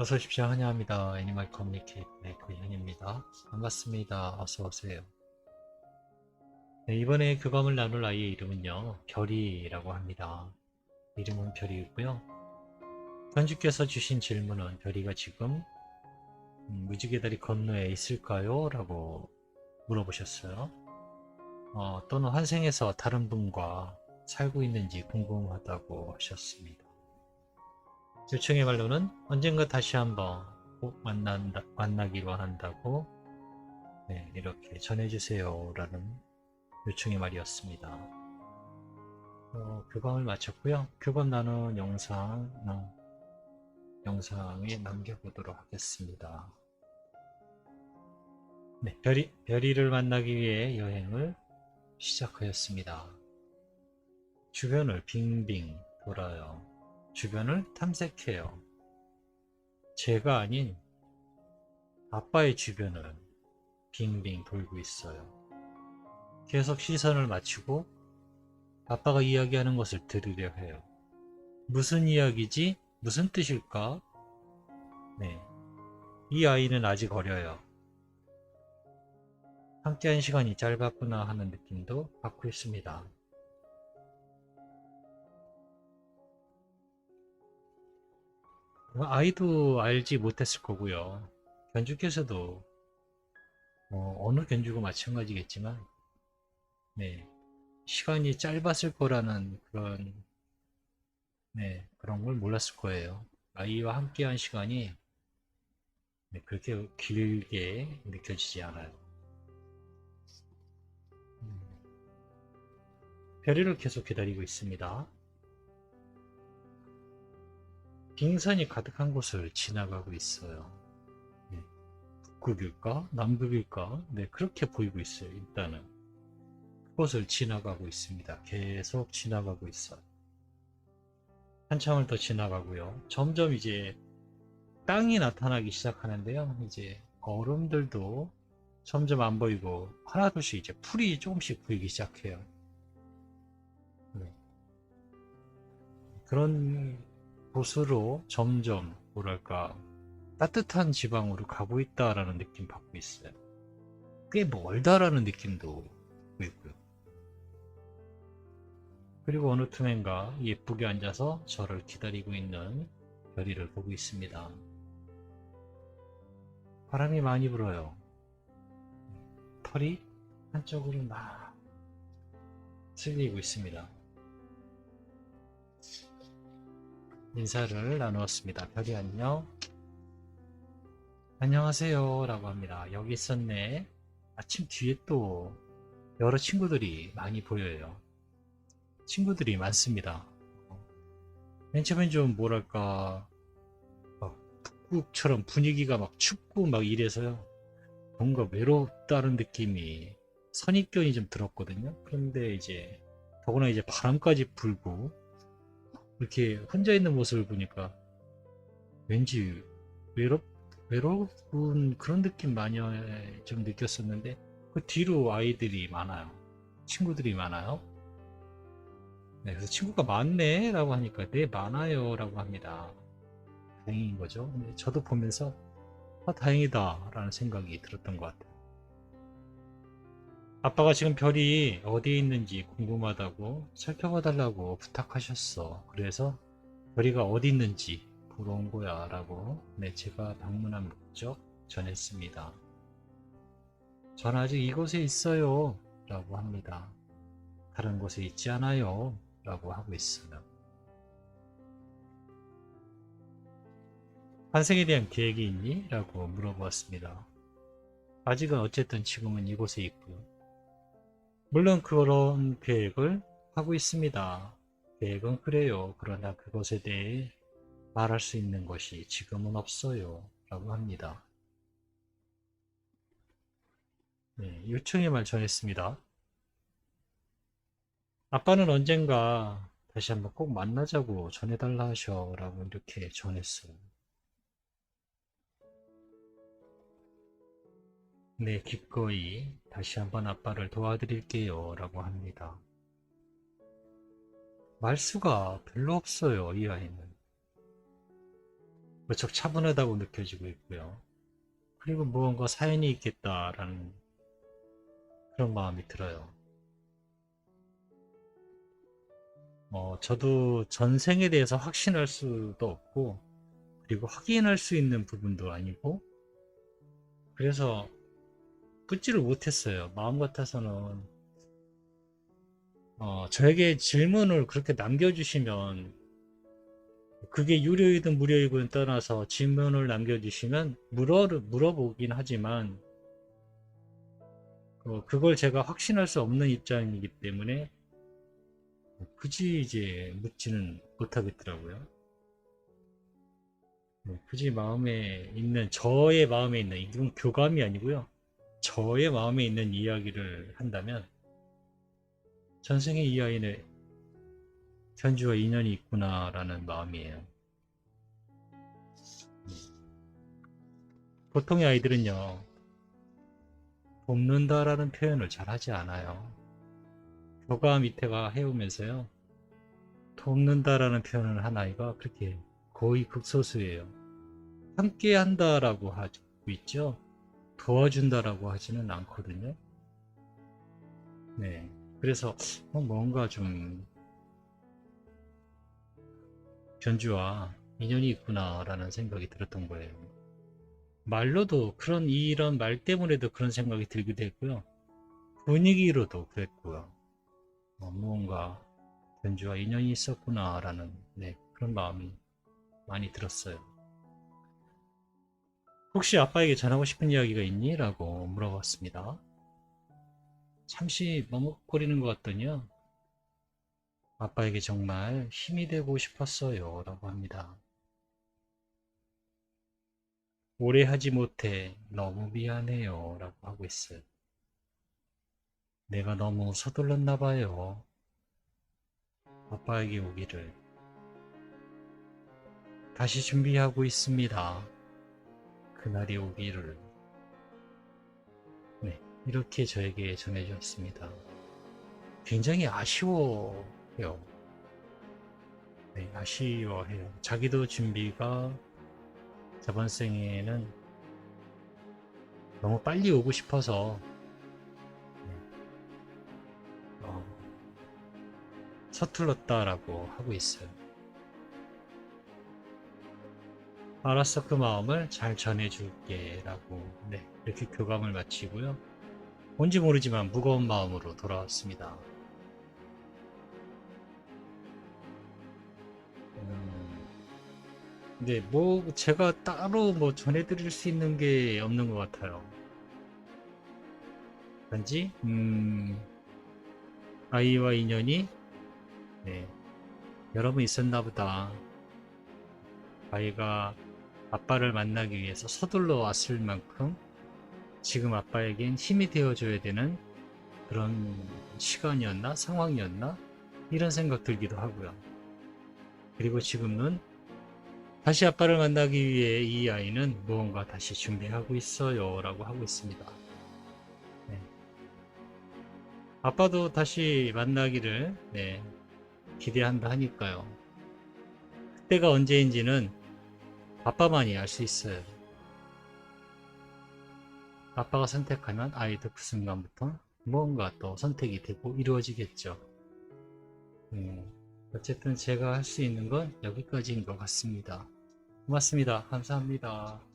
어서 오십시오. 환영합니다. 애니멀 커뮤니케이터 메이커 현입니다. 반갑습니다. 어서 오세요. 네, 이번에 교감을 나눌 아이의 이름은요. 별이라고 합니다. 이름은 별이고요. 견주께서 주신 질문은 별이가 지금 음, 무지개 다리 건너에 있을까요? 라고 물어보셨어요. 어, 또는 환생에서 다른 분과 살고 있는지 궁금하다고 하셨습니다. 요청의 말로는 언젠가 다시 한번 꼭 만난다, 만나기로 한다고 네, 이렇게 전해주세요 라는 요청의 말이었습니다. 어, 교감을 마쳤고요. 교감 나눈 영상 어, 영상에 남겨보도록 하겠습니다. 네, 별이, 별이를 만나기 위해 여행을 시작하였습니다. 주변을 빙빙 돌아요. 주변을 탐색해요. 제가 아닌 아빠의 주변을 빙빙 돌고 있어요. 계속 시선을 맞추고 아빠가 이야기하는 것을 들으려 해요. 무슨 이야기지? 무슨 뜻일까? 네. 이 아이는 아직 어려요. 함께한 시간이 짧았구나 하는 느낌도 받고 있습니다. 아이도 알지 못했을 거고요. 견주께서도 뭐 어느 견주고 마찬가지겠지만, 네 시간이 짧았을 거라는 그런 네 그런 걸 몰랐을 거예요. 아이와 함께한 시간이 네, 그렇게 길게 느껴지지 않아요. 음, 별이를 계속 기다리고 있습니다. 빙산이 가득한 곳을 지나가고 있어요. 네. 북극일까? 남극일까? 네, 그렇게 보이고 있어요, 일단은. 그곳을 지나가고 있습니다. 계속 지나가고 있어요. 한참을 더 지나가고요. 점점 이제 땅이 나타나기 시작하는데요. 이제 얼음들도 점점 안 보이고 하나둘씩 이제 풀이 조금씩 보이기 시작해요. 네. 그런 곳으로 점점 뭐랄까 따뜻한 지방으로 가고 있다라는 느낌 받고 있어요. 꽤 멀다라는 느낌도 있고요. 그리고 어느 틈엔가 예쁘게 앉아서 저를 기다리고 있는 별이를 보고 있습니다. 바람이 많이 불어요. 털이 한쪽으로 막 쓸리고 있습니다. 인사를 나누었습니다. 별이 안녕. 안녕하세요. 라고 합니다. 여기 있었네. 아침 뒤에 또 여러 친구들이 많이 보여요. 친구들이 많습니다. 맨 처음엔 좀 뭐랄까, 막 북극처럼 분위기가 막 춥고 막 이래서요. 뭔가 외롭다는 느낌이 선입견이 좀 들었거든요. 그런데 이제 더구나 이제 바람까지 불고 이렇게 혼자 있는 모습을 보니까 왠지 외롭, 외로운 그런 느낌 많이 좀 느꼈었는데 그 뒤로 아이들이 많아요. 친구들이 많아요. 네, 그래서 친구가 많네 라고 하니까 네 많아요 라고 합니다. 다행인 거죠. 저도 보면서 아 다행이다 라는 생각이 들었던 것 같아요. 아빠가 지금 별이 어디에 있는지 궁금하다고 살펴봐 달라고 부탁하셨어. 그래서 별이가 어디 있는지 보러 온 거야 라고 네, 제가 방문한 목적 전했습니다. 전 아직 이곳에 있어요 라고 합니다. 다른 곳에 있지 않아요 라고 하고 있어요. 환생에 대한 계획이 있니? 라고 물어보았습니다. 아직은 어쨌든 지금은 이곳에 있고요. 물론 그런 계획을 하고 있습니다. 계획은 그래요. 그러나 그것에 대해 말할 수 있는 것이 지금은 없어요. 라고 합니다. 네, 요청의 말 전했습니다. 아빠는 언젠가 다시 한번 꼭 만나자고 전해달라 하셔. 라고 이렇게 전했어요. 네, 기꺼이 다시 한번 아빠를 도와드릴게요. 라고 합니다. 말수가 별로 없어요, 이 아이는. 무척 차분하다고 느껴지고 있고요. 그리고 무언가 사연이 있겠다라는 그런 마음이 들어요. 어, 저도 전생에 대해서 확신할 수도 없고, 그리고 확인할 수 있는 부분도 아니고, 그래서 붙지를 못했어요. 마음 같아서는, 어, 저에게 질문을 그렇게 남겨주시면, 그게 유료이든 무료이든 떠나서 질문을 남겨주시면 물어, 물어보긴 하지만, 어, 그걸 제가 확신할 수 없는 입장이기 때문에 굳이 이제 묻지는 못하겠더라고요. 네, 굳이 마음에 있는 저의 마음에 있는 이건 교감이 아니고요. 저의 마음에 있는 이야기를 한다면 전생에 이 아이는 현주와 인연이 있구나라는 마음이에요. 네. 보통의 아이들은요, 돕는다라는 표현을 잘 하지 않아요. 교감 밑에가 해오면서요. 돕는다라는 표현을 한 아이가 그렇게 거의 극소수예요. 함께 한다라고 하고 있죠. 도와준다라고 하지는 않거든요. 네. 그래서 어, 뭔가 좀 견주와 인연이 있구나라는 생각이 들었던 거예요. 말로도 그런 이런 말 때문에도 그런 생각이 들기도 했고요. 분위기로도 그랬고요. 어, 무언가 견주와 인연이 있었구나라는 네, 그런 마음이 많이 들었어요. 혹시 아빠에게 전하고 싶은 이야기가 있니? 라고 물어봤습니다. 잠시 머뭇거리는 것 같더니요. 아빠에게 정말 힘이 되고 싶었어요. 라고 합니다. 오래 하지 못해 너무 미안해요. 라고 하고 있어요. 내가 너무 서둘렀나 봐요. 아빠에게 오기를. 다시 준비하고 있습니다. 그날이 오기를. 네, 이렇게 저에게 전해주었습니다. 굉장히 아쉬워해요. 네, 아쉬워해요. 자기도 준비가 저번 생에는 너무 빨리 오고 싶어서 어, 서툴렀다라고 하고 있어요. 알았어, 그 마음을 잘 전해줄게. 라고, 네, 이렇게 교감을 마치고요. 뭔지 모르지만 무거운 마음으로 돌아왔습니다. 음, 네, 뭐, 제가 따로 뭐 전해드릴 수 있는 게 없는 것 같아요. 단지, 음, 아이와 인연이 네, 여러 번 있었나 보다. 아이가 아빠를 만나기 위해서 서둘러 왔을 만큼 지금 아빠에겐 힘이 되어줘야 되는 그런 시간이었나 상황이었나 이런 생각 들기도 하고요. 그리고 지금은 다시 아빠를 만나기 위해 이 아이는 무언가 다시 준비하고 있어요 라고 하고 있습니다. 네. 아빠도 다시 만나기를 네, 기대한다 하니까요. 그때가 언제인지는 아빠만이 알 수 있어요. 아빠가 선택하면 아이도 그 순간부터 무언가 또 선택이 되고 이루어지겠죠. 음, 어쨌든 제가 할 수 있는 건 여기까지인 것 같습니다. 고맙습니다. 감사합니다.